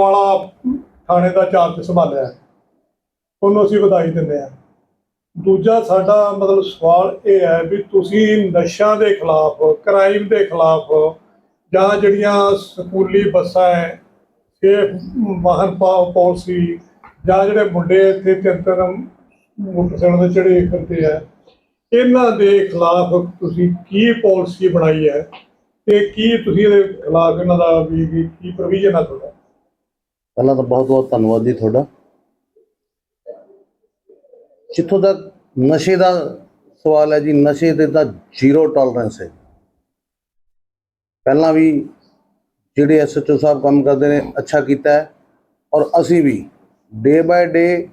ਵਾਲਾ ਥਾਣੇ ਦਾ ਚਾਰਜ ਸੰਭਾਲਿਆ ਹੈ। ਉਹਨੂੰ ਅਸੀਂ ਵਧਾਈ ਦਿੰਦੇ ਹਾਂ ਦੂਜਾ ਸਾਡਾ ਮਤਲਬ ਸਵਾਲ ਇਹ ਹੈ ਵੀ ਤੁਸੀਂ ਨਸ਼ਿਆਂ ਦੇ ਖਿਲਾਫ ਕ੍ਰਾਈਮ ਦੇ ਖਿਲਾਫ ਜਾਂ ਜਿਹੜੀਆਂ ਸਕੂਲੀ ਬੱਸਾਂ ਹੈ, ਸੇਫ ਵਾਹਨ ਪਾ- ਪਾਲਿਸੀ ਜਾਂ ਜਿਹੜੇ ਮੁੰਡੇ ਇੱਥੇ ਤਿੰਨ ਤਿੰਨ ਮੋਟਰਸਾਈਕਲ ਦੇ ਚੜੇ ਫਿਰਦੇ ਆ, ਇਹਨਾਂ ਦੇ ਖਿਲਾਫ ਤੁਸੀਂ ਕੀ ਪਾਲਿਸੀ ਬਣਾਈ ਹੈ ਤੇ ਕੀ ਤੁਸੀਂ ਇਹਦੇ ਖਿਲਾਫ ਇਹਨਾਂ ਦਾ ਵੀ ਵੀ ਕੀ ਪ੍ਰੋਵੀਜ਼ਨ ਹੈ ਤੁਹਾਡਾ ਪਹਿਲਾਂ ਤਾਂ ਬਹੁਤ ਬਹੁਤ ਧੰਨਵਾਦ ਜੀ ਤੁਹਾਡਾ। ਜਿੱਥੋਂ ਤੱਕ ਨਸ਼ੇ ਦਾ ਸਵਾਲ ਹੈ ਜੀ, ਨਸ਼ੇ ਤੇ ਤਾਂ ਜ਼ੀਰੋ ਟੋਲਰੈਂਸ ਹੈ। ਪਹਿਲਾਂ ਵੀ ਜਿਹੜੇ ਐਸਐਚਓ ਸਾਹਿਬ ਕੰਮ ਕਰਦੇ ਨੇ, ਅੱਛਾ ਕੀਤਾ ਹੈ। ਔਰ ਅਸੀਂ ਵੀ ਡੇ ਬਾਏ ਡੇ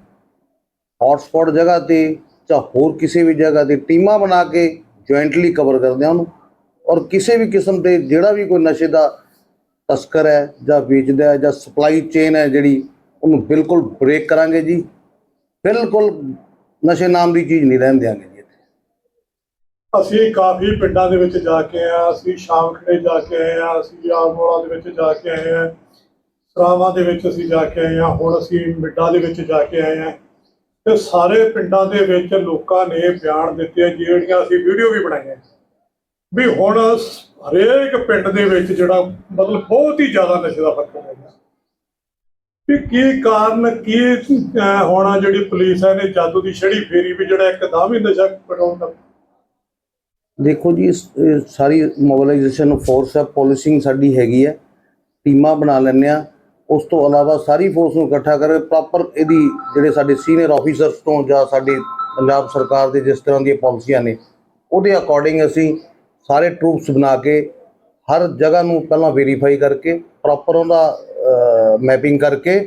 ਹੌਟਸਪੌਟ ਜਗ੍ਹਾ ਤੇ ਜਾਂ ਹੋਰ ਕਿਸੇ ਵੀ ਜਗ੍ਹਾ ਤੇ ਟੀਮਾਂ ਬਣਾ ਕੇ ਜੁਆਇੰਟਲੀ ਕਵਰ ਕਰਦੇ ਹਾਂ ਉਹਨੂੰ। ਔਰ ਕਿਸੇ ਵੀ ਕਿਸਮ ਤੇ ਜਿਹੜਾ ਵੀ ਕੋਈ ਨਸ਼ੇ ਦਾ ਤਸਕਰ ਹੈ ਜਾਂ ਵੇਚਦਾ ਹੈ ਜਾਂ ਸਪਲਾਈ ਚੇਨ ਹੈ ਜਿਹੜੀ, ਉਹਨੂੰ ਬਿਲਕੁਲ ਬ੍ਰੇਕ ਕਰਾਂਗੇ ਜੀ। ਬਿਲਕੁਲ ਨਸ਼ੇ ਨਾਮ ਦੀ ਚੀਜ਼ ਨਹੀਂ ਰਹਿਣ ਦਿਆਂਗੇ ਜੀ ਇੱਥੇ। ਅਸੀਂ ਕਾਫੀ ਪਿੰਡਾਂ ਦੇ ਵਿੱਚ ਜਾ ਕੇ ਆਏ ਹਾਂ, ਅਸੀਂ ਸ਼ਾਮ ਖੜੇ ਜਾ ਕੇ ਆਏ ਹਾਂ, ਅਸੀਂ ਆਲਮੋੜਾ ਦੇ ਵਿੱਚ ਜਾ ਕੇ ਆਏ ਹਾਂ, ਸਰਾਵਾਂ ਦੇ ਵਿੱਚ ਅਸੀਂ ਜਾ ਕੇ ਆਏ ਹਾਂ, ਹੁਣ ਅਸੀਂ ਮਿੱਡਾ ਦੇ ਵਿੱਚ ਜਾ ਕੇ ਆਏ ਹਾਂ। ਤੇ ਸਾਰੇ ਪਿੰਡਾਂ ਦੇ ਵਿੱਚ ਲੋਕਾਂ ਨੇ ਬਿਆਨ ਦਿੱਤੇ ਆ, ਜਿਹੜੀਆਂ ਅਸੀਂ ਵੀਡੀਓ ਵੀ ਬਣਾਈਆਂ। ਵੀ ਹੁਣ ਹਰੇਕ ਪਿੰਡ ਦੇ ਵਿੱਚ ਜਿਹੜਾ ਮਤਲਬ ਬਹੁਤ ਹੀ ਜ਼ਿਆਦਾ ਨਸ਼ੇ ਦਾ ਫ਼ਰਕ ਪੈ ਗਿਆ। ਵੀ ਕੀ ਕਾਰਨ, ਕੀ ਹੋਣਾ ਜਿਹੜੀ ਪੁਲਿਸ ਹੈ ਨੇ ਜਾਦੂ ਦੀ ਛੜੀ ਫੇਰੀ ਵੀ ਜਿਹੜਾ ਇੱਕਦਮ ਹੀ ਨਸ਼ਾ ਪਟਾਉਣ ਦਾ। ਦੇਖੋ ਜੀ ਸਾਰੀ ਮੋਬਿਲਾਈਜੇਸ਼ਨ ਫੋਰਸ ਹੈ ਪੋਲਿਸਿੰਗ ਸਾਡੀ ਹੈਗੀ ਹੈ ਟੀਮਾਂ ਬਣਾ ਲੈਂਦੇ ਆ। ਉਸ ਤੋਂ ਇਲਾਵਾ ਸਾਰੀ ਫੋਰਸ ਨੂੰ ਇਕੱਠਾ ਕਰਕੇ ਪ੍ਰੋਪਰ ਇਹਦੀ ਜਿਹੜੇ ਸਾਡੇ ਸੀਨੀਅਰ ਆਫੀਸਰਸ ਤੋਂ ਜਾਂ ਸਾਡੀ ਪੰਜਾਬ ਸਰਕਾਰ ਦੇ ਜਿਸ ਤਰ੍ਹਾਂ ਦੀਆਂ ਪਾਲਿਸੀਆਂ ਨੇ, ਉਹਦੇ ਅਕੋਰਡਿੰਗ ਅਸੀਂ ਸਾਰੇ ਟਰੂਪਸ ਬਣਾ ਕੇ ਹਰ ਜਗ੍ਹਾ ਨੂੰ ਪਹਿਲਾਂ ਵੈਰੀਫਾਈ ਕਰਕੇ ਪ੍ਰੋਪਰ ਉਹਦਾ ਮੈਪਿੰਗ ਕਰਕੇ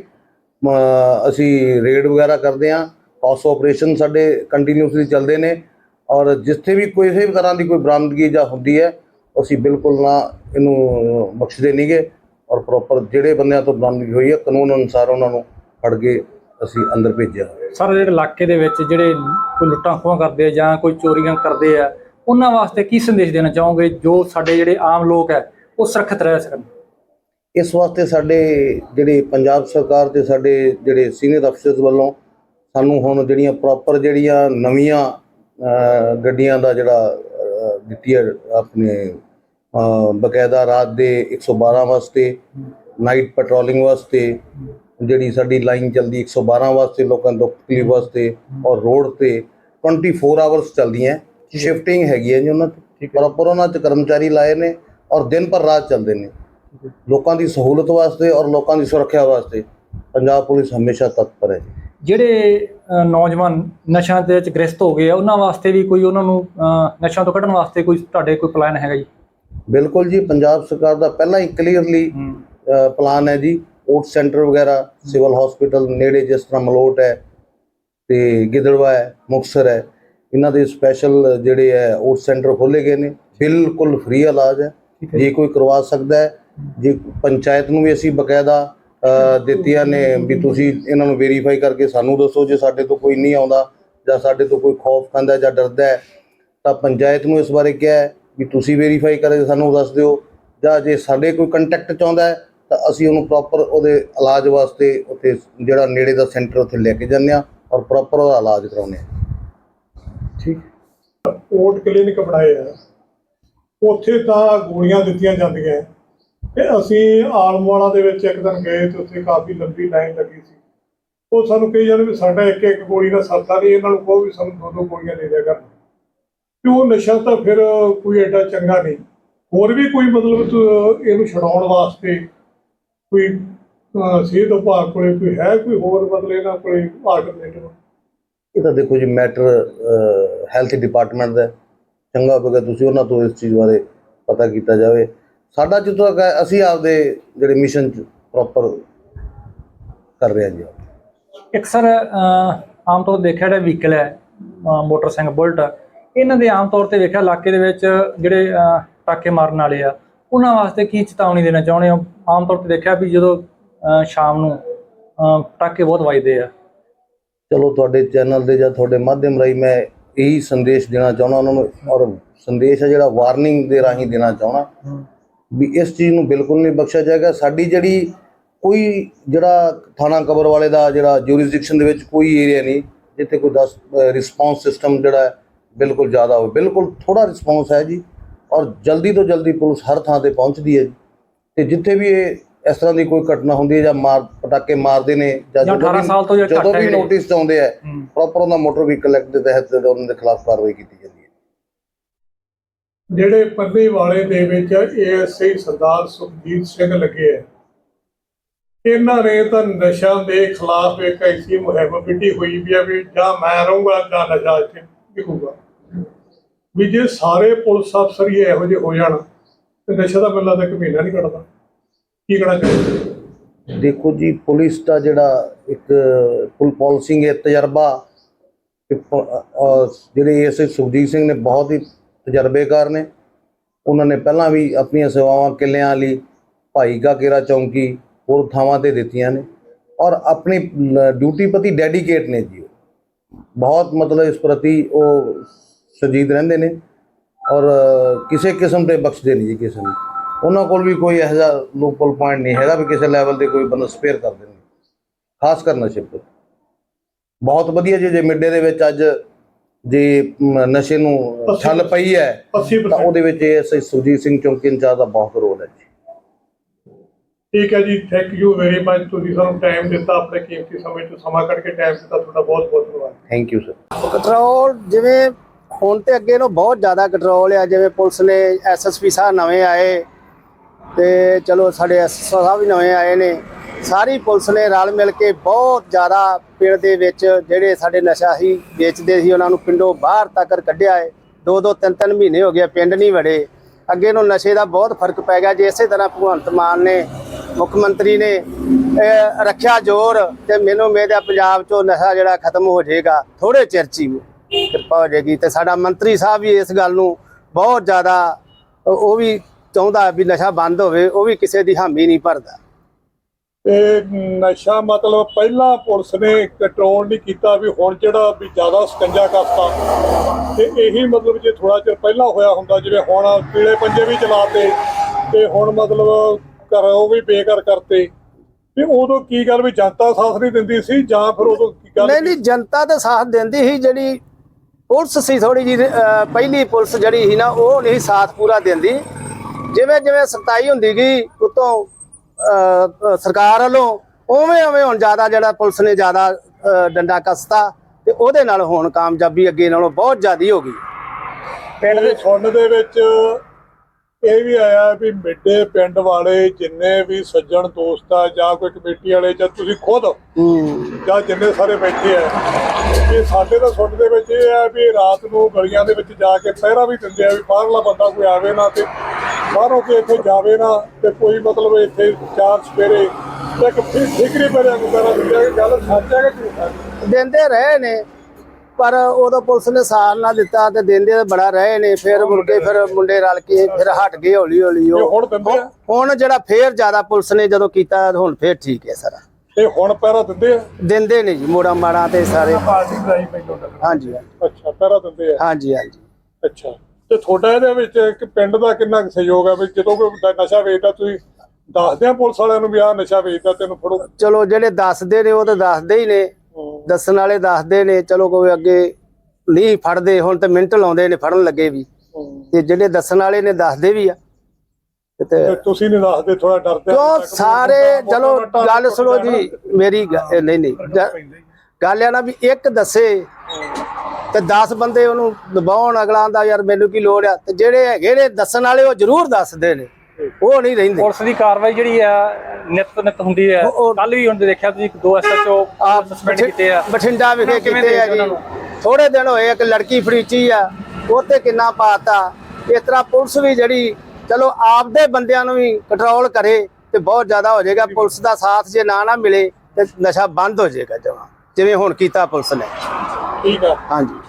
ਅਸੀਂ ਰੇਡ ਵਗੈਰਾ ਕਰਦੇ ਹਾਂ। ਕਾਸ ਆਪਰੇਸ਼ਨ ਸਾਡੇ ਕੰਟੀਨਿਊਸਲੀ ਚੱਲਦੇ ਨੇ ਔਰ ਜਿੱਥੇ ਵੀ ਕੋਈ ਵੀ ਤਰ੍ਹਾਂ ਦੀ ਕੋਈ ਬਰਾਮਦਗੀ ਜਾਂ ਹੁੰਦੀ ਹੈ, ਅਸੀਂ ਬਿਲਕੁਲ ਨਾ ਇਹਨੂੰ ਬਖਸ਼ਦੇ ਨਹੀਂਗੇ ਔਰ ਪ੍ਰੋਪਰ ਜਿਹੜੇ ਬੰਦਿਆਂ ਤੋਂ ਬਰਾਮਦਗੀ ਹੋਈ ਹੈ, ਕਾਨੂੰਨ ਅਨੁਸਾਰ ਉਹਨਾਂ ਨੂੰ ਫੜ ਕੇ ਅਸੀਂ ਅੰਦਰ ਭੇਜਿਆ। ਸਰ, ਜਿਹੜੇ ਇਲਾਕੇ ਦੇ ਵਿੱਚ ਜਿਹੜੇ ਕੋਈ ਲੁੱਟਾਂ ਖੋਹਾਂ ਕਰਦੇ ਆ ਜਾਂ ਕੋਈ ਚੋਰੀਆਂ ਕਰਦੇ ਆ ਉਹਨਾਂ ਵਾਸਤੇ ਕੀ ਸੰਦੇਸ਼ ਦੇਣਾ ਚਾਹੋਗੇ ਜੋ ਸਾਡੇ ਜਿਹੜੇ ਆਮ ਲੋਕ ਹੈ, ਉਹ ਸੁਰੱਖਿਅਤ ਰਹਿ ਸਕਣ? ਇਸ ਵਾਸਤੇ ਸਾਡੇ ਜਿਹੜੇ ਪੰਜਾਬ ਸਰਕਾਰ ਤੇ ਸਾਡੇ ਜਿਹੜੇ ਸੀਨੀਅਰ ਅਫਸਰਸ ਵੱਲੋਂ ਸਾਨੂੰ ਹੁਣ ਜਿਹੜੀਆਂ ਪ੍ਰੋਪਰ ਜਿਹੜੀਆਂ ਨਵੀਆਂ ਗੱਡੀਆਂ ਦਾ ਜਿਹੜਾ ਦਿੱਤੀ ਹੈ ਆਪਣੇ ਬਕਾਇਦਾ ਰਾਤ ਦੇ 112 ਵਾਸਤੇ ਨਾਈਟ ਪੈਟਰੋਲਿੰਗ ਵਾਸਤੇ, ਜਿਹੜੀ ਸਾਡੀ ਲਾਈਨ ਚੱਲਦੀ 112 ਵਾਸਤੇ ਲੋਕਾਂ ਤੋਂ ਤਕਲੀਫ ਵਾਸਤੇ ਔਰ ਰੋਡ ਤੇ 24 ਆਵਰਸ ਚੱਲਦੀਆਂ। ਸ਼ਿਫਟਿੰਗ ਹੈਗੀ ਹੈ ਜੀ ਉਹਨਾਂ ਤੇ। ਪ੍ਰੋਪਰ ਉਹਨਾਂ 'ਚ ਕਰਮਚਾਰੀ ਲਾਏ ਨੇ ਔਰ ਦਿਨ ਪਰ ਰਾਤ ਚੱਲਦੇ ਨੇ। ਲੋਕਾਂ ਦੀ ਸਹੂਲਤ ਵਾਸਤੇ ਔਰ ਲੋਕਾਂ ਦੀ ਸੁਰੱਖਿਆ ਵਾਸਤੇ ਪੰਜਾਬ ਪੁਲਿਸ ਹਮੇਸ਼ਾ ਤਤਪਰ ਹੈ ਜਿਹੜੇ ਨੌਜਵਾਨ ਨਸ਼ਿਆਂ ਦੇ ਵਿੱਚ ਗ੍ਰਸਤ ਹੋ ਗਏ ਆ ਉਹਨਾਂ ਵਾਸਤੇ ਵੀ ਕੋਈ ਉਹਨਾਂ ਨੂੰ ਨਸ਼ਿਆਂ ਤੋਂ ਕੱਢਣ ਵਾਸਤੇ ਕੋਈ ਤੁਹਾਡੇ ਕੋਈ ਪਲਾਨ ਹੈਗਾ ਜੀ? ਬਿਲਕੁਲ ਜੀ ਪੰਜਾਬ ਸਰਕਾਰ ਦਾ ਪਹਿਲਾਂ ਹੀ ਕਲੀਅਰਲੀ ਪਲਾਨ ਹੈ ਜੀ ਓਟ ਸੈਂਟਰ ਵਗੈਰਾ ਸਿਵਲ ਹਸਪੀਟਲ ਨੇੜੇ ਜਿਸ ਤਰ੍ਹਾਂ ਮਲੋਟ ਹੈ ਤੇ ਗਿੱਦੜਵਾ ਹੈ ਮੁਕਤਸਰ ਹੈ ਇਹਨਾਂ ਦੇ ਸਪੈਸ਼ਲ ਜਿਹੜੇ ਹੈ ਓਟ ਸੈਂਟਰ ਖੋਲੇ ਗਏ ਨੇ। ਬਿਲਕੁਲ ਫ੍ਰੀ ਇਲਾਜ ਹੈ। ਜੇ। ਕੋਈ ਕਰਵਾ ਸਕਦਾ ਹੈ ਜੇ ਪੰਚਾਇਤ ਨੂੰ ਵੀ ਅਸੀਂ ਬਕਾਇਦਾ ਦਿੱਤੀਆਂ ਨੇ ਵੀ ਤੁਸੀਂ ਇਹਨਾਂ ਨੂੰ ਵੈਰੀਫਾਈ ਕਰਕੇ ਸਾਨੂੰ ਦੱਸੋ ਜੇ ਸਾਡੇ ਤੋਂ ਕੋਈ ਨਹੀਂ ਆਉਂਦਾ ਜਾਂ ਸਾਡੇ ਤੋਂ ਕੋਈ ਖੌਫ ਖਾਂਦਾ ਜਾਂ ਡਰਦਾ ਹੈ ਤਾਂ ਪੰਚਾਇਤ ਨੂੰ ਇਸ ਬਾਰੇ ਕਿਹਾ ਵੀ ਤੁਸੀਂ ਵੈਰੀਫਾਈ ਕਰਕੇ ਸਾਨੂੰ ਦੱਸ ਦਿਓ। ਜਾਂ ਜੇ ਸਾਡੇ ਕੋਈ ਕੰਟੈਕਟ ਚਾਹੁੰਦਾ ਹੈ ਤਾਂ ਅਸੀਂ ਉਹਨੂੰ ਪ੍ਰੋਪਰ ਉਹਦੇ ਇਲਾਜ ਵਾਸਤੇ ਉੱਥੇ ਜਿਹੜਾ ਨੇੜੇ ਦਾ ਸੈਂਟਰ ਉੱਥੇ ਲੈ ਕੇ ਜਾਂਦੇ ਹਾਂ ਔਰ ਪ੍ਰੋਪਰ ਉਹਦਾ ਇਲਾਜ ਕਰਾਉਂਦੇ ਠੀਕ ਕੋਟ ਕਲੀਨਿਕ ਬਣਾਏ ਆ, ਉੱਥੇ ਤਾਂ ਗੋਲੀਆਂ ਦਿੱਤੀਆਂ ਜਾਂਦੀਆਂ। ਹੈ। ਤੇ ਅਸੀਂ ਆਲਮਵਾਲਾ ਦੇ ਵਿੱਚ ਇੱਕ ਦਿਨ ਗਏ ਤੇ ਉੱਥੇ ਕਾਫੀ ਲੰਬੀ ਲਾਈਨ ਲੱਗੀ ਸੀ। ਉਹ ਸਾਨੂੰ ਕਹੀ ਜਾਂਦੇ ਵੀ ਸਾਡਾ ਇੱਕ ਇੱਕ ਗੋਲੀ ਦਾ ਸਰਦਾ ਨਹੀਂ, ਇਹਨਾਂ ਨੂੰ ਕਹੋ ਵੀ ਸਾਨੂੰ ਦੋ ਦੋ ਗੋਲੀਆਂ ਦੇ ਦਿਆ ਕਰਨ। ਤੇ ਉਹ ਨਸ਼ਾ ਤਾਂ ਫਿਰ ਕੋਈ ਐਡਾ ਚੰਗਾ ਨਹੀਂ। ਹੋਰ ਵੀ ਕੋਈ ਮਤਲਬ ਇਹਨੂੰ ਛਡਾਉਣ ਵਾਸਤੇ ਕੋਈ ਸਿਹਤ ਵਿਭਾਗ ਕੋਲੇ ਕੋਈ ਹੈ ਕੋਈ ਹੋਰ ਮਤਲਬ ਇਹਨਾਂ ਕੋਲੇ ਆਲਟਰਨੇਟਿਵ ਇਹ ਤਾਂ ਦੇਖੋ ਜੀ ਮੈਟਰ ਹੈਲਥ ਡਿਪਾਰਟਮੈਂਟ ਦਾ ਚੰਗਾ ਹੋਵੇਗਾ ਤੁਸੀਂ ਉਹਨਾਂ ਤੋਂ ਇਸ ਚੀਜ਼ ਬਾਰੇ ਪਤਾ ਕੀਤਾ ਜਾਵੇ। ਸਾਡਾ ਜਿੱਥੋਂ ਤੱਕ ਹੈ, ਅਸੀਂ ਆਪਦੇ ਜਿਹੜੇ ਮਿਸ਼ਨ ਚ ਪ੍ਰੋਪਰ ਕਰ ਰਹੇ ਹਾਂ ਜੀ। ਇੱਕ ਸਰ ਆਮ ਤੌਰ ਤੇ ਦੇਖਿਆ ਜਿਹੜਾ ਵਹੀਕਲ ਹੈ ਅ, ਮੋਟਰਸਾਈਕਲ ਬੁਲਟ ਇਹਨਾਂ ਦੇ ਆਮ ਤੌਰ ਤੇ ਵੇਖਿਆ ਇਲਾਕੇ ਦੇ ਵਿੱਚ ਜਿਹੜੇ ਅ, ਟਾਕੇ ਮਾਰਨ ਵਾਲੇ ਆ ਉਹਨਾਂ ਵਾਸਤੇ ਕੀ ਚੇਤਾਵਨੀ ਦੇਣਾ ਚਾਹੁੰਦੇ ਹੋ? ਆਮ ਤੌਰ ਤੇ ਦੇਖਿਆ ਵੀ ਜਦੋਂ ਅ, ਸ਼ਾਮ ਨੂੰ ਅ, ਟਾਕੇ ਬਹੁਤ ਵੱਜਦੇ ਆ। ਚਲੋ ਤੁਹਾਡੇ ਚੈਨਲ ਦੇ ਜਾਂ ਤੁਹਾਡੇ ਮਾਧਿਅਮ ਰਾਹੀਂ ਮੈਂ ਇਹੀ ਸੰਦੇਸ਼ ਦੇਣਾ ਚਾਹੁੰਦਾ ਉਹਨਾਂ ਨੂੰ ਔਰ ਸੰਦੇਸ਼ ਹੈ ਜਿਹੜਾ ਵਾਰਨਿੰਗ ਦੇ ਰਾਹੀਂ ਦੇਣਾ ਚਾਹੁੰਦਾ। ਵੀ ਇਸ ਚੀਜ਼ ਨੂੰ ਬਿਲਕੁਲ ਨਹੀਂ ਬਖਸ਼ਿਆ ਜਾਏਗਾ। ਸਾਡੀ ਜਿਹੜੀ ਕੋਈ ਜਿਹੜਾ ਥਾਣਾ ਕਬਰ ਵਾਲੇ ਦਾ ਜਿਹੜਾ ਜੂਰਿਸਡਿਕਸ਼ਨ ਦੇ ਵਿੱਚ ਕੋਈ ਏਰੀਆ ਨਹੀਂ ਜਿੱਥੇ ਕੋਈ 10 ਰਿਸਪੌਂਸ ਸਿਸਟਮ ਜਿਹੜਾ ਬਿਲਕੁਲ ਜ਼ਿਆਦਾ ਹੋਵੇ। ਬਿਲਕੁਲ ਥੋੜਾ ਰਿਸਪੌਂਸ ਹੈ ਜੀ। ਔਰ ਜਲਦੀ ਤੋਂ ਜਲਦੀ ਪੁਲਿਸ ਹਰ ਥਾਂ ਤੇ ਪਹੁੰਚਦੀ ਹੈ ਤੇ ਜਿੱਥੇ ਵੀ ਇਹ ਇਸ ਤਰ੍ਹਾਂ ਦੀ ਕੋਈ ਘਟਨਾ ਹੁੰਦੀ ਹੈ ਜਾਂ ਮਾਰ ਪਟਾਕੇ ਮਾਰਦੇ ਨੇ ਜਾਂ ਜਾਂ ਜਦੋਂ 18 ਵੀ- ਸਾਲ ਤੋਂ ਜਾਂ ਜਦੋਂ ਹੈ ਵੀ ਜਿਹੜੇ। ਨੋਟਿਸ ਚਾਉਂਦੇ ਆ ਹੂੰ। ਪ੍ਰੋਪਰ ਉਹਦਾ ਮੋਟਰ ਵਹੀਕਲ ਐਕਟ ਦੇ ਤਹਿਤ ਉਹਨਾਂ ਦੇ ਖਿਲਾਫ ਕਾਰਵਾਈ ਕੀਤੀ ਜਾਂਦੀ ਹੈ ਜਿਹੜੇ ਪੰਨੇ ਵਾਲੇ ਦੇ ਵਿੱਚ ਏਐਸਆਈ ਸਰਦਾਰ ਸੁਖਜੀਤ ਸਿੰਘ ਲੱਗੇ ਆ ਇਹਨਾਂ ਨੇ ਤਾਂ ਨਸ਼ਾ ਦੇ ਖਿਲਾਫ ਇੱਕ ਐਸੀ ਮੁਹਿੰਮ ਵਿੱਢੀ ਹੋਈ ਵੀ ਆ ਵੀ ਜਾਂ ਮੈਂ ਰਹੂੰਗਾ ਜਾਂ ਨਸ਼ਾ ਇੱਥੇ ਵਿਕੂਗਾ ਵੀ ਜੇ ਸਾਰੇ ਪੁਲਿਸ ਅਫਸਰ ਹੀ ਇਹੋ ਜਿਹੇ ਹੋ ਜਾਣ ਤੇ ਨਸ਼ਾ ਦਾ ਬਿੱਲਾ ਤਾਂ ਇੱਕ ਮਹੀਨਾ ਨਹੀਂ ਕੱਢਦਾ ਕੀ ਕਹਿਣਾ ਚਾਹੀਦਾ ਦੇਖੋ ਜੀ, ਪੁਲਿਸ ਦਾ ਜਿਹੜਾ ਇੱਕ ਪੁਲ ਪਾਲਿਸਿੰਗ ਹੈ ਤਜਰਬਾ ਜਿਹੜੇ ਐਸਏ ਸੁਖਜੀਤ ਸਿੰਘ ਨੇ ਬਹੁਤ ਹੀ ਤਜਰਬੇਕਾਰ ਨੇ। ਉਹਨਾਂ ਨੇ ਪਹਿਲਾਂ ਵੀ ਆਪਣੀਆਂ ਸੇਵਾਵਾਂ ਕਿੱਲਿਆਂ ਵਾਲੀ ਭਾਈਕਾ ਕੇਰਾ ਚੌਂਕੀ ਹੋਰ ਥਾਵਾਂ ਤੇ ਦਿੱਤੀਆਂ ਨੇ। ਔਰ ਆਪਣੀ ਡਿਊਟੀ ਪ੍ਰਤੀ ਡੈਡੀਕੇਟ ਨੇ ਜੀ ਉਹ। ਬਹੁਤ ਮਤਲਬ ਇਸ ਪ੍ਰਤੀ ਉਹ ਸ਼ਜੀਦ ਰਹਿੰਦੇ ਨੇ। ਔਰ ਕਿਸੇ ਕਿਸਮ ਦੇ ਬਖਸ਼ਦੇ ਨਹੀਂ ਜੀ ਕਿਸੇ ਨੂੰ। ਉਹਨਾਂ ਕੋਲ ਵੀ ਕੋਈ ਇਹੋ ਜਿਹਾ ਲੋਕਲ ਪੁਆਇੰਟ ਨਹੀਂ ਹੈਗਾ ਵੀ ਕਿਸੇ ਲੈਵਲ ਤੇ ਕੋਈ ਬੰਦਾ ਸਪੇਅਰ ਕਰ ਦੇਣ। ਖਾਸ ਕਰ ਨਸ਼ੇ ਤੇ। ਬਹੁਤ ਵਧੀਆ ਜੀ ਜੇ ਮਿੱਡੇ ਦੇ ਵਿੱਚ ਅੱਜ ਜੇ ਨਸ਼ੇ ਨੂੰ ਛੱਲ ਪਈ ਹੈ 80% ਤਾਂ ਉਹਦੇ ਵਿੱਚ ਇਹ ਸੁਜੀਤ ਸਿੰਘ ਚੌਂਕੀ ਇੰਚਾਰਜ ਦਾ ਬਹੁਤ ਰੋਲ ਹੈ ਜੀ। ਠੀਕ ਹੈ ਜੀ ਥੈਂਕ ਯੂ ਵੈਰੀ ਮਚ ਤੁਸੀਂ ਸਾਨੂੰ ਟਾਈਮ ਦਿੱਤਾ ਆਪਣੇ ਕੀਮਤੀ ਸਮੇਂ ਤੋਂ ਸਮਾਂ ਕੱਢ ਕੇ ਟਾਈਮ ਦਿੱਤਾ। ਤੁਹਾਡਾ ਬਹੁਤ ਬਹੁਤ ਧੰਨਵਾਦ। ਥੈਂਕ ਯੂ ਸਰ ਕੰਟਰੋਲ ਜਿਵੇਂ ਹੁਣ ਤੇ ਅੱਗੇ ਨੂੰ ਬਹੁਤ ਜ਼ਿਆਦਾ ਕੰਟਰੋਲ ਆ। ਜਿਵੇਂ ਪੁਲਿਸ ਨੇ ਐਸਐਸਪੀ ਸਾਹਿਬ ਨਵੇਂ ਆਏ। ਤੇ ਚਲੋ ਸਾਡੇ ਐਸਐਸਓ ਸਾਹਿਬ ਵੀ ਨਵੇਂ ਆਏ ਨੇ। ਸਾਰੀ ਪੁਲਿਸ ਨੇ ਰਲ ਮਿਲ ਕੇ ਬਹੁਤ ਜ਼ਿਆਦਾ ਪਿੰਡ ਦੇ ਵਿੱਚ ਜਿਹੜੇ ਸਾਡੇ ਨਸ਼ਾ ਹੀ ਵੇਚਦੇ ਸੀ, ਉਹਨਾਂ ਨੂੰ ਪਿੰਡੋਂ ਬਾਹਰ ਤੱਕ ਕੱਢਿਆ ਹੈ। ਦੋ ਦੋ, ਤਿੰਨ ਤਿੰਨ ਮਹੀਨੇ ਹੋ ਗਏ ਪਿੰਡ ਨਹੀਂ ਵੜੇ। ਅੱਗੇ ਨੂੰ ਨਸ਼ੇ ਦਾ ਬਹੁਤ ਫ਼ਰਕ ਪੈ ਗਿਆ, ਜੇ ਇਸੇ ਤਰ੍ਹਾਂ ਭਗਵੰਤ ਮਾਨ ਨੇ, ਮੁੱਖ ਮੰਤਰੀ ਨੇ ਰੱਖਿਆ ਜ਼ੋਰ ਤੇ ਮੈਨੂੰ ਉਮੀਦ ਹੈ ਪੰਜਾਬ 'ਚੋਂ ਨਸ਼ਾ ਜਿਹੜਾ ਖਤਮ ਹੋ ਜਾਏਗਾ ਥੋੜੇ ਚਿਰ 'ਚ ਹੀ ਕਿਰਪਾ ਹੋ ਜਾਏਗੀ। ਤੇ ਸਾਡਾ ਮੰਤਰੀ ਸਾਹਿਬ ਵੀ ਇਸ ਗੱਲ ਨੂੰ ਬਹੁਤ ਜ਼ਿਆਦਾ, ਉਹ ਵੀ ਚਾਹੁੰਦਾ ਵੀ ਨਸ਼ਾ ਬੰਦ ਹੋਵੇ ਉਹ ਵੀ ਕਿਸੇ ਦੀ ਹਾਮੀ ਨਹੀਂ ਭਰਦਾ। ਤੇ ਨਸ਼ਾ ਮਤਲਬ ਪਹਿਲਾਂ ਪੁਲਿਸ ਨੇ ਕੰਟਰੋਲ ਨਹੀਂ ਕੀਤਾ ਵੀ ਹੁਣ ਜਿਹੜਾ ਵੀ ਜ਼ਿਆਦਾ ਸਕੰਜਾ ਕਰਤਾ। ਤੇ ਇਹੀ ਮਤਲਬ ਜੇ ਥੋੜਾ ਚਿਰ ਪਹਿਲਾਂ ਹੋਇਆ ਹੁੰਦਾ ਜਿਵੇਂ ਹੁਣ ਪੀਲੇ ਪੰਜੇ ਵੀ ਚਲਾਤੇ ਤੇ ਹੁਣ ਮਤਲਬ ਕਰ ਉਹ ਵੀ ਬੇਕਾਰ ਕਰਤੇ ਤੇ ਉਦੋਂ ਕੀ ਗੱਲ ਵੀ ਜਨਤਾ ਸਾਥ ਨਹੀਂ ਦਿੰਦੀ ਸੀ ਜਾਂ ਫਿਰ ਉਦੋਂ ਕੀ ਗੱਲ ਨਹੀਂ ਨਹੀਂ ਜਨਤਾ ਤਾਂ ਸਾਥ ਦਿੰਦੀ ਸੀ ਜਿਹੜੀ ਪੁਲਿਸ ਸੀ ਥੋੜੀ ਜੀ ਪਹਿਲੀ ਪੁਲਿਸ ਜਿਹੜੀ ਸੀ ਨਾ ਉਹ ਨਹੀਂ ਸਾਥ ਪੂਰਾ ਦਿੰਦੀ। ਜਿਵੇਂ ਜਿਵੇਂ ਸਖਤਾਈ ਹੁੰਦੀ ਗਈ ਉਤੋਂ ਸਰਕਾਰ ਵੱਲੋਂ ਉਵੇਂ ਉਵੇਂ ਹੁਣ ਜ਼ਿਆਦਾ ਜਿਹੜਾ ਪੁਲਿਸ ਨੇ ਜ਼ਿਆਦਾ ਡੰਡਾ ਕੱਸਤਾ ਤੇ ਉਹਦੇ ਨਾਲ ਹੁਣ ਕਾਮਯਾਬੀ ਅੱਗੇ ਨਾਲੋਂ ਬਹੁਤ ਜ਼ਿਆਦੀ ਹੋ ਗਈ। ਪਿੰਡ ਦੇ ਸੁਣਨ ਦੇ ਵਿੱਚ ਇਹ ਵੀ ਆਇਆ ਵੀ ਮਿੱਡੇ ਪਿੰਡ ਵਾਲੇ ਜਿੰਨੇ ਵੀ ਸੱਜਣ ਦੋਸਤ ਆ ਜਾਂ ਕੋਈ ਕਮੇਟੀ ਵਾਲੇ ਜਾਂ ਤੁਸੀਂ ਖੁਦ ਜਾਂ ਜਿੰਨੇ ਸਾਰੇ ਬੈਠੇ ਆ ਇਹ ਸਾਡੇ ਤਾਂ ਸੁਣਨ ਦੇ ਵਿੱਚ ਇਹ ਆ ਵੀ ਰਾਤ ਨੂੰ ਗਲੀਆਂ ਦੇ ਵਿੱਚ ਜਾ ਕੇ ਪਹਿਰਾ ਵੀ ਦਿੰਦੇ ਆ ਵੀ ਬਾਹਰਲਾ ਬੰਦਾ ਕੋਈ ਆਵੇ ਨਾ ਤੇ ਬਾਹਰੋਂ ਕੇ ਇੱਥੇ ਜਾਵੇ ਨਾ ਤੇ ਕੋਈ ਮਤਲਬ ਇੱਥੇ ਚਾਰ ਸਵੇਰੇ ਤੇ ਇੱਕ ਫਿਰ ਠਿਕਰੀ ਪਰਿਆ ਨੂੰ ਕਹਿਣਾ ਦਿੰਦੇ ਗੱਲ ਸੱਚ ਹੈ ਕਿ ਝੂਠ ਹੈ? ਦਿੰਦੇ ਰਹੇ ਨੇ ਪਰ ਉਦੋਂ ਪੁਲਿਸ ਨੇ ਸਾਥ ਨਾ ਦਿੱਤਾ ਤੇ ਦਿੰਦੇ ਤਾਂ ਬੜਾ ਰਹੇ ਨੇ ਫਿਰ ਮੁੜ ਕੇ ਫਿਰ ਮੁੰਡੇ ਰਲ ਕੇ ਫਿਰ ਹਟ ਗਏ ਹੌਲੀ ਹੌਲੀ ਉਹ। ਹੁਣ ਦਿੰਦੇ ਆ? ਹੁਣ ਜਿਹੜਾ ਫੇਰ ਜ਼ਿਆਦਾ ਪੁਲਿਸ ਨੇ ਜਦੋਂ ਕੀਤਾ ਹੁਣ ਫੇਰ ਠੀਕ ਹੈ ਸਾਰਾ। ਇਹ ਹੁਣ ਪਹਿਰਾ ਦਿੰਦੇ ਆ? ਦਿੰਦੇ ਨੇ ਜੀ ਮੋੜਾ ਮਾੜਾ ਤੇ ਸਾਰੇ। ਪਾਰਟੀ ਬੁਲਾਈ ਪੈਂਦਾ ਹਾਂਜੀ। ਅੱਛਾ ਪਹਿਰਾ ਦਿੰਦੇ ਆ? ਹਾਂਜੀ ਹਾਂਜੀ। ਅੱਛਾ। ਤੇ ਤੁਹਾਡਾ ਇਹਦੇ ਵਿੱਚ ਇੱਕ ਪਿੰਡ ਦਾ ਕਿੰਨਾ ਸਹਿਯੋਗ ਹੈ ਵੀ ਜਦੋਂ ਕੋਈ ਬੰਦਾ ਨਸ਼ਾ ਵੇਚਦਾ ਤੁਸੀਂ ਦੱਸਦੇ ਆ ਪੁਲਿਸ ਵਾਲਿਆਂ ਨੂੰ ਵੀ ਆਹ ਨਸ਼ਾ ਵੇਚਦਾ ਤੈਨੂੰ ਫੜੋ। ਚਲੋ ਜਿਹੜੇ ਦੱਸਦੇ ਨੇ ਉਹ ਤਾਂ ਦੱਸਦੇ ਹੀ ਨੇ। ਦੱਸਣ ਵਾਲੇ ਦੱਸਦੇ ਨੇ ਚਲੋ ਕੋਈ ਅੱਗੇ ਨਹੀਂ ਫੜਦੇ ਹੁਣ ਤੇ ਮਿੰਟ ਲਾਉਂਦੇ ਨੇ ਫੜਨ ਲੱਗੇ ਵੀ। ਤੇ ਜਿਹੜੇ ਦੱਸਣ ਵਾਲੇ ਨੇ ਦੱਸਦੇ ਵੀ ਆ। ਤੇ ਤੁਸੀਂ ਨਹੀਂ ਦੱਸਦੇ ਥੋੜਾ ਡਰਦੇ ਕਿਉਂ? ਸਾਰੇ ਚਲੋ ਗੱਲ ਸੁਣੋ ਜੀ ਮੇਰੀ ਨਹੀਂ ਨਹੀਂ ਗੱਲ ਆ ਨਾ ਵੀ ਇੱਕ ਦੱਸੇ ਤੇ 10 ਬੰਦੇ ਉਹਨੂੰ ਦਬਾਉਣ ਅਗਲਾ ਆਂਦਾ ਯਾਰ ਮੈਨੂੰ ਕੀ ਲੋੜ ਆ? ਤੇ ਜਿਹੜੇ ਹੈਗੇ ਨੇ ਦੱਸਣ ਵਾਲੇ ਉਹ ਜ਼ਰੂਰ ਦੱਸਦੇ ਨੇ। ਉਹ ਨਹੀਂ ਰਹਿੰਦੇ। ਪੁਲਿਸ ਦੀ ਕਾਰਵਾਈ ਜਿਹੜੀ ਆ ਨਿਤ ਨਿਤ ਹੁੰਦੀ ਹੈ ਕੱਲ ਵੀ ਹੁਣ ਦੇਖਿਆ ਤੁਸੀਂ ਦੋ ਐਸਐਚਓ ਸਸਪੈਂਡ ਕੀਤੇ ਆ। ਬਠਿੰਡਾ ਵਿਖੇ ਕੀਤੇ ਆ ਜੀ। ਥੋੜੇ ਦਿਨ ਹੋਏ ਇੱਕ ਲੜਕੀ ਫੜੀਚੀ ਆ ਉਹਤੇ ਕਿੰਨਾ ਪਾਤਾ। ਇਸ ਤਰ੍ਹਾਂ ਪੁਲਿਸ ਵੀ ਜਿਹੜੀ ਚਲੋ ਆਪਦੇ ਬੰਦਿਆਂ ਨੂੰ ਵੀ ਕੰਟਰੋਲ ਕਰੇ ਤੇ ਬਹੁਤ ਜ਼ਿਆਦਾ ਹੋ ਜਾਏਗਾ। ਪੁਲਿਸ ਦਾ ਸਾਥ ਜੇ ਨਾ ਨਾ ਮਿਲੇ ਤੇ ਨਸ਼ਾ ਬੰਦ ਹੋ ਜਾਏਗਾ ਜਮਾਂ। ਜਿਵੇਂ ਹੁਣ ਕੀਤਾ ਪੁਲਿਸ ਨੇ। ਠੀਕ ਆ। ਹਾਂਜੀ।